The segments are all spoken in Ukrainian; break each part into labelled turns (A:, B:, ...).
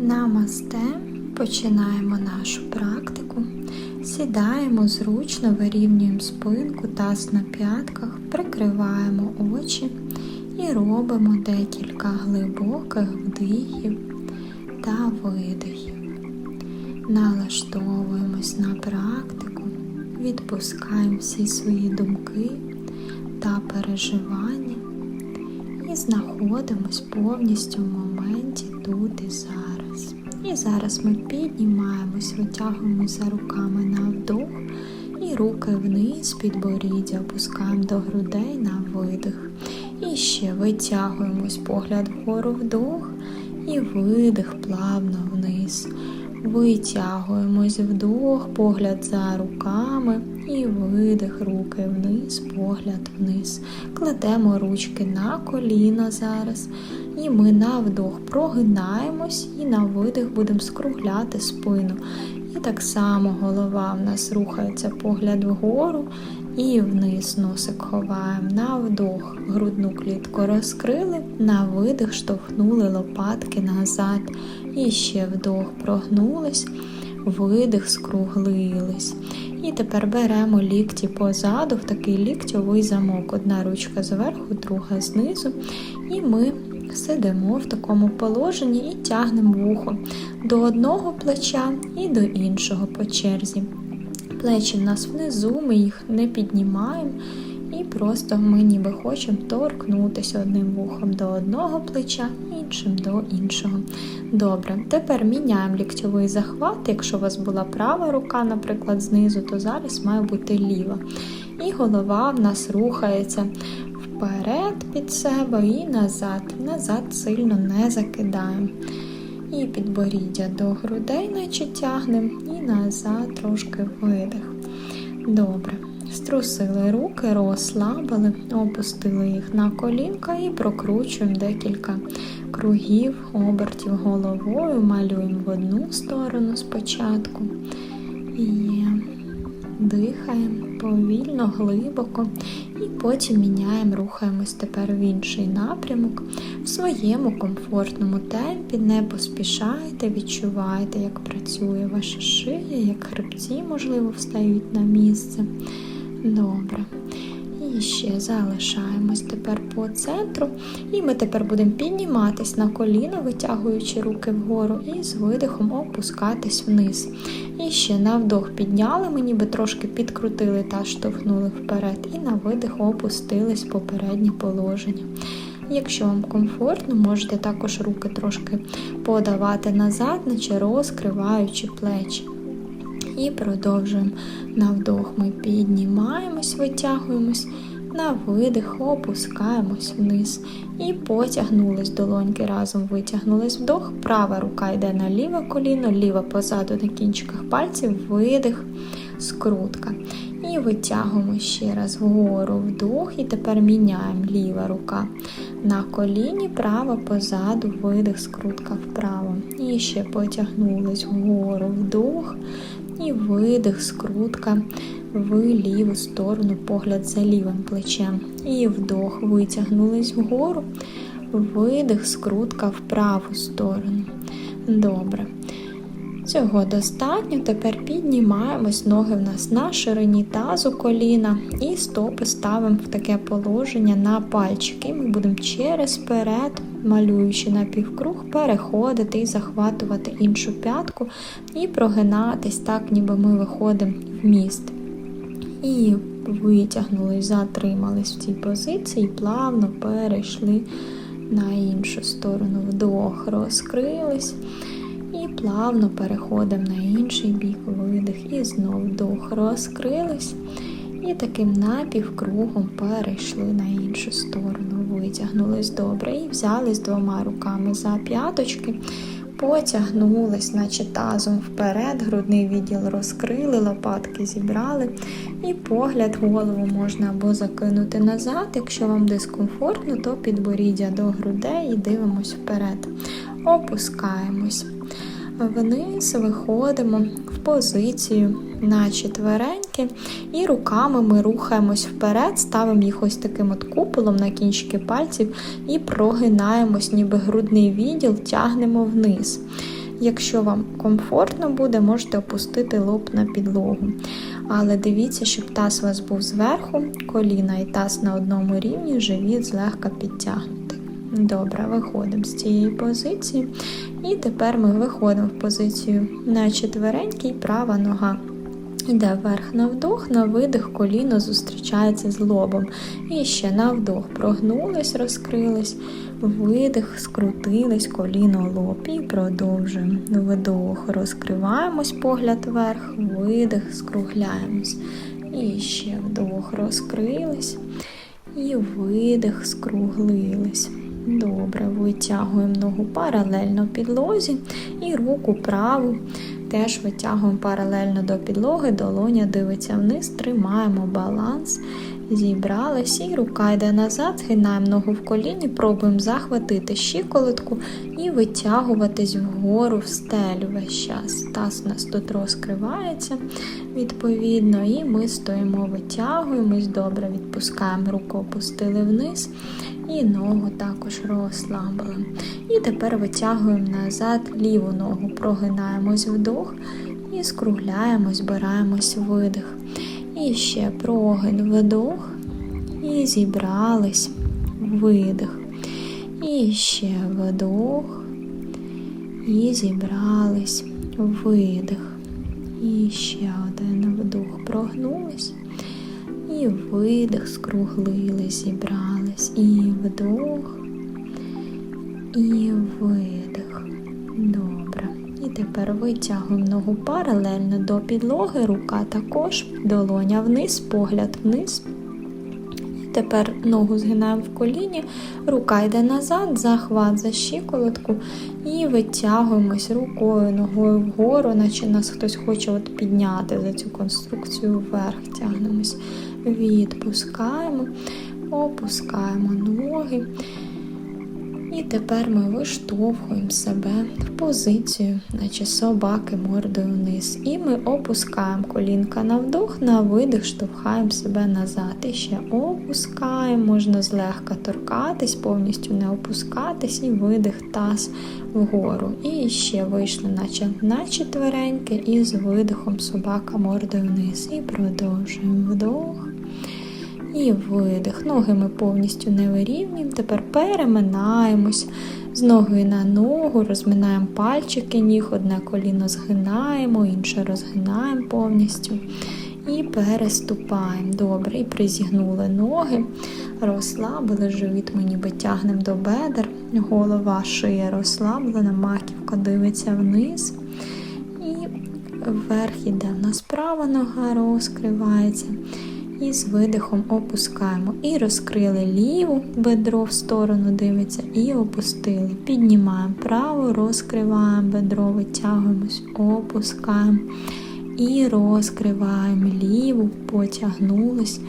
A: Намасте. Починаємо нашу практику. Сідаємо зручно, вирівнюємо спинку, таз на п'ятках, прикриваємо очі і робимо декілька глибоких вдихів та видихів. Налаштовуємось на практику, відпускаємо всі свої думки та переживання і знаходимось повністю в моменті тут і зараз. І зараз ми піднімаємось, витягуємося руками на вдох і руки вниз, підборіддя, опускаємо до грудей на видих. І ще витягуємось погляд вгору вдох і видих плавно вниз. Витягуємось вдох, погляд за руками і видих, руки вниз, погляд вниз. Кладемо ручки на коліна зараз. І ми на вдох прогинаємось і на видих будемо скругляти спину. І так само голова в нас рухається погляд вгору і вниз носик ховаємо. На вдох грудну клітку розкрили, на видих штовхнули лопатки назад. І ще вдох прогнулись, видих, скруглились. І тепер беремо лікті позаду в такий ліктьовий замок. Одна ручка зверху, друга знизу. І ми сидимо в такому положенні і тягнемо вухо до одного плеча і до іншого по черзі. Плечі в нас внизу, ми їх не піднімаємо. І просто ми ніби хочемо торкнутися одним вухом до одного плеча, іншим до іншого. Добре, тепер міняємо ліктьовий захват. Якщо у вас була права рука, наприклад, знизу, то зараз має бути ліва. І голова в нас рухається вперед під себе і назад. Назад сильно не закидаємо. І підборіддя до грудей, наче тягнемо, і назад трошки видих. Добре. Струсили руки, розслабили, опустили їх на колінка і прокручуємо декілька кругів, обертів головою, малюємо в одну сторону спочатку. Є. Дихаємо повільно, глибоко, і потім міняємо, рухаємось тепер в інший напрямок. В своєму комфортному темпі не поспішайте, відчувайте, як працює ваша шия, як хребці, можливо, встають на місце. Добре. І ще залишаємось тепер по центру. І ми тепер будемо підніматись на коліна, витягуючи руки вгору, і з видихом опускатись вниз. І ще на вдох підняли, ми ніби трошки підкрутили та штовхнули вперед. І на видих опустились в попереднє положення. Якщо вам комфортно, можете також руки трошки подавати назад, наче розкриваючи плечі. І продовжуємо на вдох. Ми піднімаємось, витягуємось, на видих, опускаємось вниз. І потягнулись долоньки разом, витягнулись вдох. Права рука йде на ліве коліно, ліва позаду на кінчиках пальців, видих, скрутка. І витягуємо ще раз вгору вдох. І тепер міняємо ліва рука на коліні, права позаду, видих, скрутка вправо. І ще потягнулись вгору вдох. І видих, скрутка в ліву сторону, погляд за лівим плечем. І вдох, витягнулись вгору, видих, скрутка в праву сторону. Добре. Цього достатньо. Тепер піднімаємось, ноги в нас на ширині тазу коліна і стопи ставимо в таке положення на пальчики. Ми будемо через перед, малюючи на півкруг, переходити і захватувати іншу п'ятку і прогинатись так, ніби ми виходимо в міст. І витягнулись, затримались в цій позиції, плавно перейшли на іншу сторону. Вдох, розкрились. І плавно переходимо на інший бік, видих. І знову вдох, розкрились. І таким напівкругом перейшли на іншу сторону. Витягнулись добре. І взялись двома руками за п'яточки, потягнулись, наче тазом вперед, грудний відділ розкрили, лопатки зібрали. І погляд голову можна або закинути назад. Якщо вам дискомфортно, то підборіддя до грудей і дивимось вперед. Опускаємось. Вниз виходимо в позицію на четвереньки, і руками ми рухаємось вперед, ставимо їх ось таким от куполом на кінчики пальців і прогинаємось, ніби грудний відділ, тягнемо вниз. Якщо вам комфортно буде, можете опустити лоб на підлогу. Але дивіться, щоб таз у вас був зверху, коліна і таз на одному рівні, живіт злегка підтягнути. Добре, виходимо з цієї позиції. І тепер ми виходимо в позицію на четверенький, права нога. Йде вверх на вдох, на видих коліно зустрічається з лобом. І ще на вдох прогнулись, розкрились, видих, скрутились, коліно лоб. І продовжуємо. Вдох, розкриваємось, погляд вверх, видих, скругляємось. І ще вдох, розкрились. І видих, скруглились. Добре, витягуємо ногу паралельно підлозі і руку праву теж витягуємо паралельно до підлоги, долоня дивиться вниз, тримаємо баланс, зібрались і рука йде назад, згинаємо ногу в коліні, пробуємо захватити щиколотку і витягуватись вгору в стелю весь час. Таз у нас тут розкривається відповідно, і ми стоїмо, витягуємось, добре відпускаємо руку, опустили вниз. І ногу також розслабили. І тепер витягуємо назад ліву ногу, прогинаємось вдох і скругляємо, збираємось видих. І ще прогин вдох. І зібрались видих. І ще вдох. І зібрались видих. І ще один вдох. Прогнулись. І видих, скруглились, зібрались. І вдох, і видих. Добре. І тепер витягуємо ногу паралельно до підлоги, рука також, долоня вниз, погляд вниз. І тепер ногу згинаємо в коліні, рука йде назад, захват за щиколотку. І витягуємось рукою, ногою вгору, наче нас хтось хоче от підняти за цю конструкцію вверх, тягнемось. Відпускаємо, опускаємо ноги. І тепер ми виштовхуємо себе в позицію, наче собаки мордою вниз. І ми опускаємо колінка на вдох, на видих, штовхаємо себе назад. І ще опускаємо, можна злегка торкатись, повністю не опускатись, і видих таз вгору. І ще вийшли, наче на четвереньки, і з видихом собака мордою вниз. І продовжуємо вдох. І видих. Ноги ми повністю не вирівнюємо. Тепер переминаємось з ноги на ногу, розминаємо пальчики ніг, одне коліно згинаємо, інше розгинаємо повністю. І переступаємо. Добре. І призігнули ноги, розслабили живіт, ми ніби тягнемо до бедер, голова шия розслаблена, маківка дивиться вниз. І вверх іде в нас права нога розкривається. І з видихом опускаємо. І розкрили ліву бедро в сторону, дивиться, і опустили. Піднімаємо праву, розкриваємо бедро, витягуємось, опускаємо. І розкриваємо ліву, потягнулись,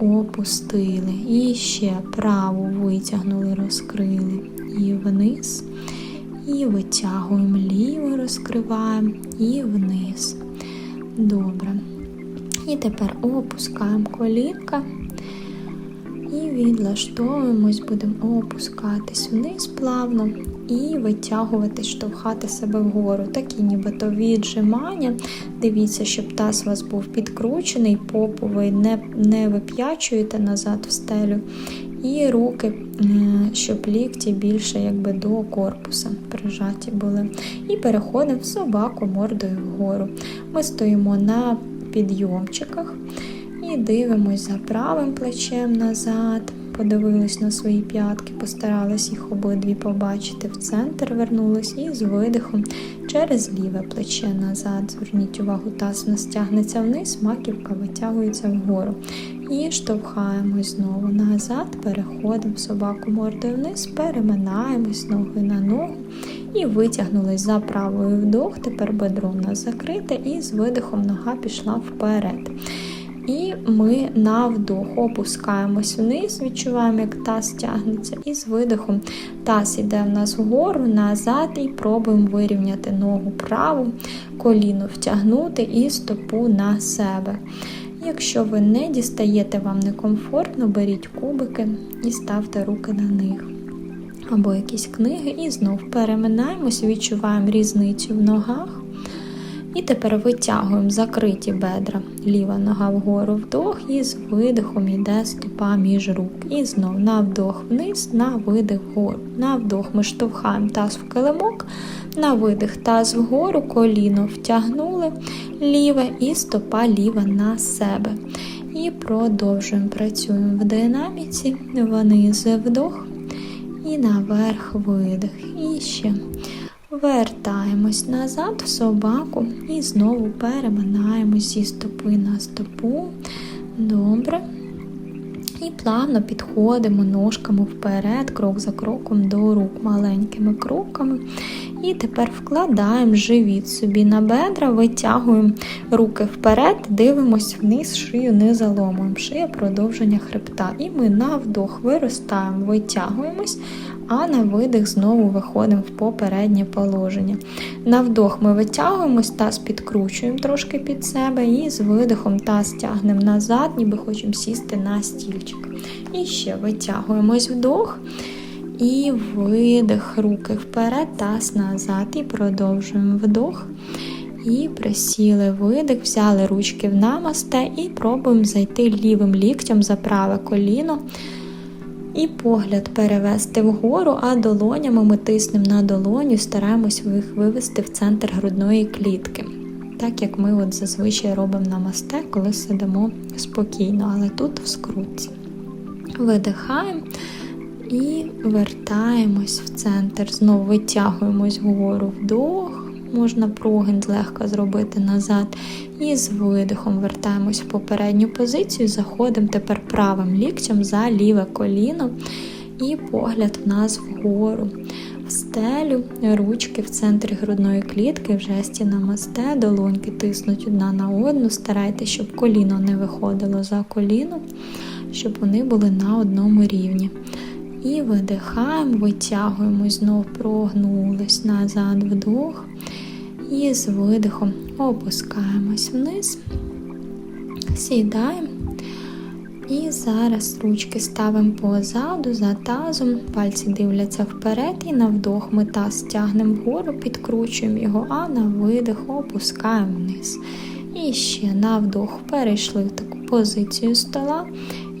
A: опустили. І ще праву витягнули, розкрили. І вниз. І витягуємо ліву, розкриваємо і вниз. Добре. І тепер опускаємо колінка і відлаштовуємось, будемо опускатись вниз плавно і витягувати, штовхати себе вгору. Такі нібито віджимання. Дивіться, щоб таз у вас був підкручений, попу ви не, не вип'ячуєте назад в стелю. І руки, е, щоб лікті більше якби до корпуса прижаті були. І переходимо в собаку мордою вгору. Ми стоїмо на підйомчиках. І дивимось за правим плечем назад. Подивились на свої п'ятки, постарались їх обидві побачити в центр, вернулись і з видихом через ліве плече назад. Зверніть увагу, таз у нас тягнеться вниз, маківка витягується вгору. І штовхаємось знову назад, переходимо собаку мордою вниз, переминаємось ноги на ногу і витягнулись за правою вдох. Тепер бедро у нас закрите, і з видихом нога пішла вперед. І ми на вдох опускаємось вниз, відчуваємо, як таз тягнеться, і з видихом таз іде в нас вгору, назад, і пробуємо вирівняти ногу праву, коліно втягнути і стопу на себе. Якщо ви не дістаєте, вам некомфортно, беріть кубики і ставте руки на них. Або якісь книги, і знов переминаємось, відчуваємо різницю в ногах. І тепер витягуємо закриті бедра, ліва нога вгору вдох, і з видихом йде стопа між рук. І знов на вдох вниз, на видих вгору. На вдох ми штовхаємо таз в килимок, на видих таз вгору, коліно втягнули ліве і стопа ліва на себе. І продовжуємо працюємо в динаміці, вниз вдох і наверх видих. І ще. Вертаємось назад в собаку і знову переминаємось зі стопи на стопу. Добре. І плавно підходимо ножками вперед, крок за кроком до рук маленькими кроками. І тепер вкладаємо живіт собі на бедра, витягуємо руки вперед, дивимось вниз, шию не заломуємо. Шия продовження хребта. І ми на вдох виростаємо, витягуємось, а на видих знову виходимо в попереднє положення. На вдох ми витягуємось, таз підкручуємо трошки під себе, і з видихом таз тягнемо назад, ніби хочемо сісти на стільчик. І ще витягуємось вдох. І видих, руки вперед, таз назад. І продовжуємо вдох. І присіли видих, взяли ручки в намасте і пробуємо зайти лівим ліктем за праве коліно. І погляд перевести вгору, а долонями ми тиснемо на долоню, стараємось їх вивести в центр грудної клітки. Так як ми от зазвичай робимо на масте, коли сидимо спокійно, але тут в скрутці. Видихаємо і вертаємось в центр. Знову витягуємось вгору вдох. Можна прогин легко зробити назад. І з видихом вертаємось в попередню позицію, заходимо тепер правим ліктем за ліве коліно і погляд в нас вгору. В стелю, ручки в центрі грудної клітки, в жесті намасте, долоньки тиснуть одна на одну. Старайтеся, щоб коліно не виходило за коліно, щоб вони були на одному рівні. І видихаємо, витягуємо, знов прогнулись назад вдох. І з видихом опускаємось вниз, сідаємо. І зараз ручки ставимо позаду, за тазом, пальці дивляться вперед, і на вдох ми таз тягнемо вгору, підкручуємо його, а на видих опускаємо вниз. І ще на вдох перейшли в таку позицію стола.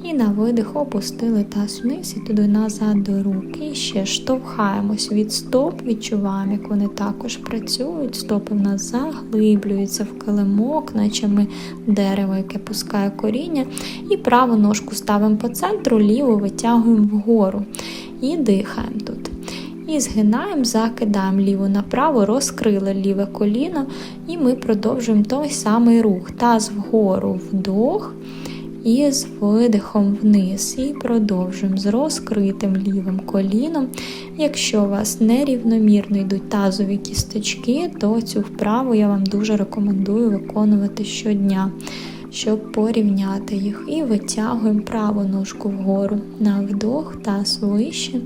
A: І на видих опустили таз вниз і туди назад до рук. І ще штовхаємось від стоп, відчуваємо, як вони також працюють. Стопи в нас заглиблюються в килимок, наче ми дерево, яке пускає коріння. І праву ножку ставимо по центру, ліву витягуємо вгору. І дихаємо тут. І згинаємо, закидаємо ліву направо, розкрили ліве коліно, і ми продовжуємо той самий рух. Таз вгору вдох. І з видихом вниз. І продовжуємо з розкритим лівим коліном. Якщо у вас нерівномірно йдуть тазові кісточки, то цю вправу я вам дуже рекомендую виконувати щодня, щоб порівняти їх. І витягуємо праву ножку вгору. На вдох, таз вище,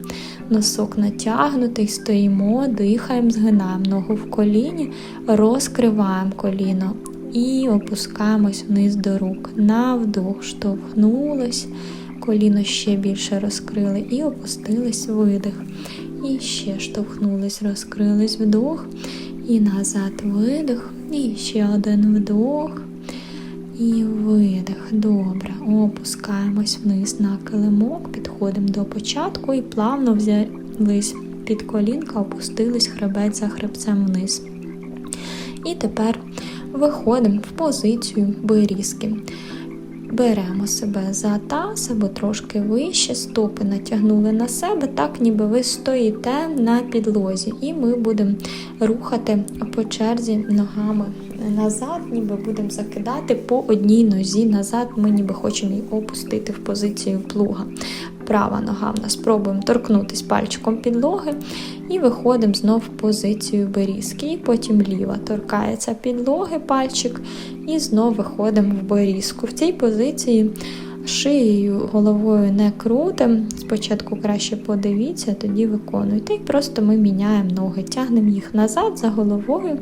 A: носок натягнутий, стоїмо, дихаємо, згинаємо ногу в коліні, розкриваємо коліно і опускаємось вниз до рук. На вдох штовхнулись, коліно ще більше розкрили і опустились видих. І ще штовхнулись, розкрились вдох. І назад видих. І ще один вдох. І видих. Добре. Опускаємось вниз на килимок, підходимо до початку і плавно взялись під колінка, опустились хребець за хребцем вниз. І тепер виходимо в позицію берізки. Беремо себе за таз або трошки вище, стопи натягнули на себе, так ніби ви стоїте на підлозі. І ми будемо рухати по черзі ногами назад, ніби будемо закидати по одній нозі назад. Ми ніби хочемо її опустити в позицію плуга. Права нога в нас пробуємо торкнутися пальчиком підлоги і виходимо знов в позицію берізки. І потім ліва торкається підлоги пальчик, і знов виходимо в берізку. В цій позиції шиєю головою не крутимо. Спочатку краще подивіться, тоді виконуйте. І просто ми міняємо ноги, тягнемо їх назад за головою,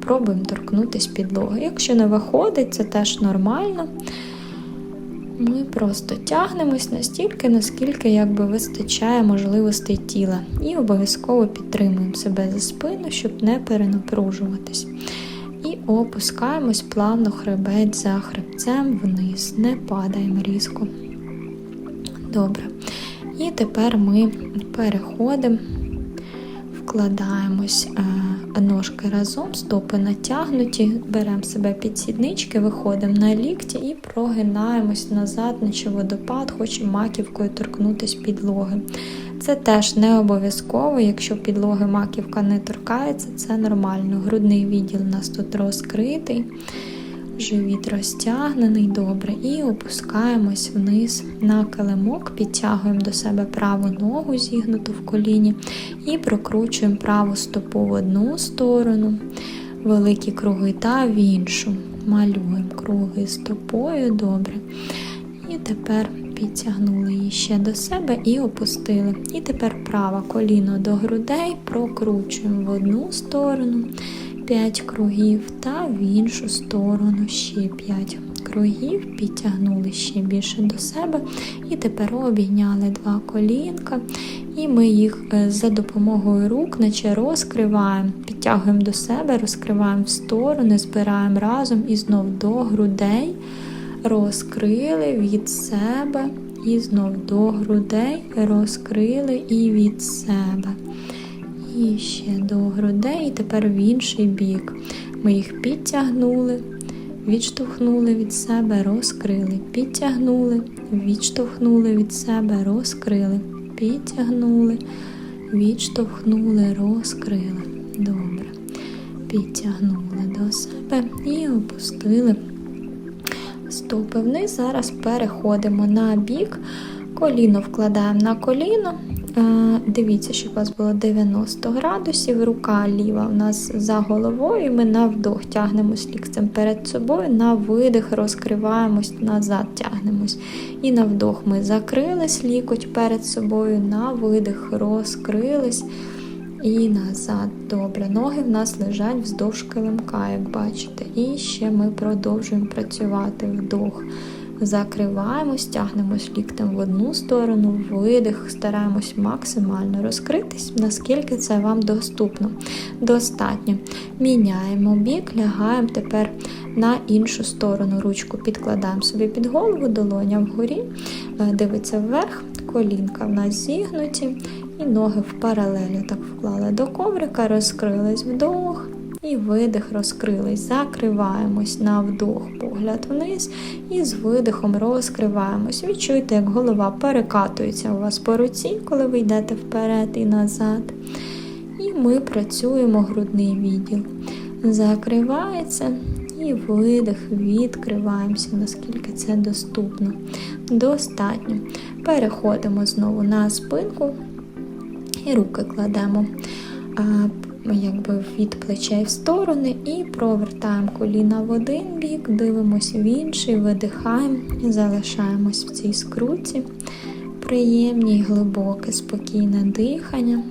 A: пробуємо торкнутися підлоги. Якщо не виходить, це теж нормально. Ми просто тягнемось настільки, наскільки якби вистачає можливостей тіла, і обов'язково підтримуємо себе за спину, щоб не перенапружуватись. І опускаємось плавно хребець за хребцем вниз, не падаємо різко. Добре. І тепер ми переходимо, вкладаємось е, ножки разом, стопи натягнуті, беремо себе під сіднички, виходимо на лікті і прогинаємось назад, наче водопад, хочемо маківкою торкнутися підлоги. Це теж не обов'язково, якщо підлоги маківка не торкається, це нормально. Грудний відділ у нас тут розкритий, живіт розтягнений добре. І опускаємось вниз на килимок, підтягуємо до себе праву ногу, зігнуту в коліні, і прокручуємо праву стопу в одну сторону, великі круги та в іншу. Малюємо круги стопою добре. І тепер підтягнули її ще до себе і опустили. І тепер праве коліно до грудей, прокручуємо в одну сторону 5 кругів та в іншу сторону ще 5 кругів, підтягнули ще більше до себе. І тепер обійняли два колінка. І ми їх е, за допомогою рук, наче розкриваємо, підтягуємо до себе, розкриваємо в сторони, збираємо разом і знов до грудей розкрили від себе і знов до грудей розкрили і від себе. І ще до грудей, і тепер в інший бік. Ми їх підтягнули, відштовхнули від себе, розкрили, підтягнули, відштовхнули від себе, розкрили, підтягнули, відштовхнули, розкрили. Добре. Підтягнули до себе і опустили стопи вниз. Зараз переходимо на бік, коліно вкладаємо на коліно. Е, Дивіться, щоб у вас було 90 градусів, рука ліва у нас за головою. Ми на вдох тягнемось ліктем перед собою, на видих розкриваємось, назад тягнемось. І на вдох ми закрились лікоть перед собою, на видих розкрились. І назад. Добре. Ноги в нас лежать вздовж килимка, як бачите. І ще ми продовжуємо працювати вдох. Закриваємось, тягнемось ліктем в одну сторону, видих, стараємось максимально розкритись, наскільки це вам доступно. Достатньо. Міняємо бік, лягаємо тепер на іншу сторону. Ручку підкладаємо собі під голову, долоня вгорі, е, дивиться вверх, колінка в нас зігнуті. І ноги в паралелі так вклали до коврика, розкрились вдох. І видих, розкрились. Закриваємось на вдох, погляд вниз. І з видихом розкриваємось. Відчуйте, як голова перекатується у вас по руці, коли ви йдете вперед і назад. І ми працюємо грудний відділ. Закривається. І видих, відкриваємося, наскільки це доступно. Достатньо. Переходимо знову на спинку і руки кладемо якби від плечей в сторони і провертаємо коліна в один бік, дивимося в інший, видихаємо, залишаємось в цій скруті. Приємні, глибоке, спокійне дихання.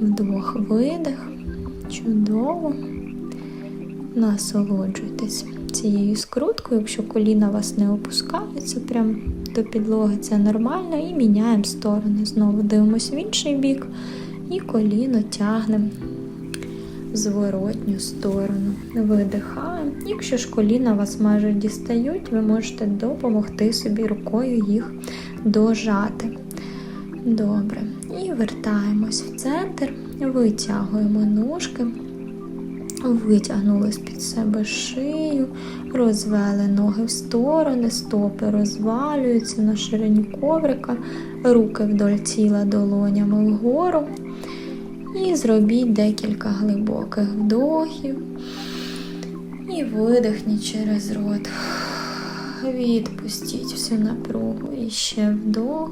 A: Вдох, видих. Чудово. Насолоджуйтесь цією скруткою, якщо коліна вас не опускаються прямо до підлоги, це нормально. І міняємо сторони. Знову дивимося в інший бік і коліно тягнемо зворотню сторону. Видихаємо. Якщо ж коліна вас майже дістають, ви можете допомогти собі рукою їх дожати. Добре. І вертаємось в центр, витягуємо ножки. Витягнули з-під себе шию, розвели ноги в сторони, стопи розвалюються на ширині коврика, руки вдоль тіла долонями вгору. Зробіть декілька глибоких вдохів. І видихніть через рот. Відпустіть всю напругу. І ще вдох.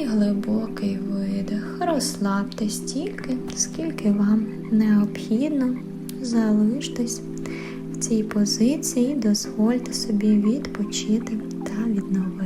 A: І глибокий видих. Розслабтесь стільки, скільки вам необхідно. Залиштесь в цій позиції, і дозвольте собі відпочити та відновити.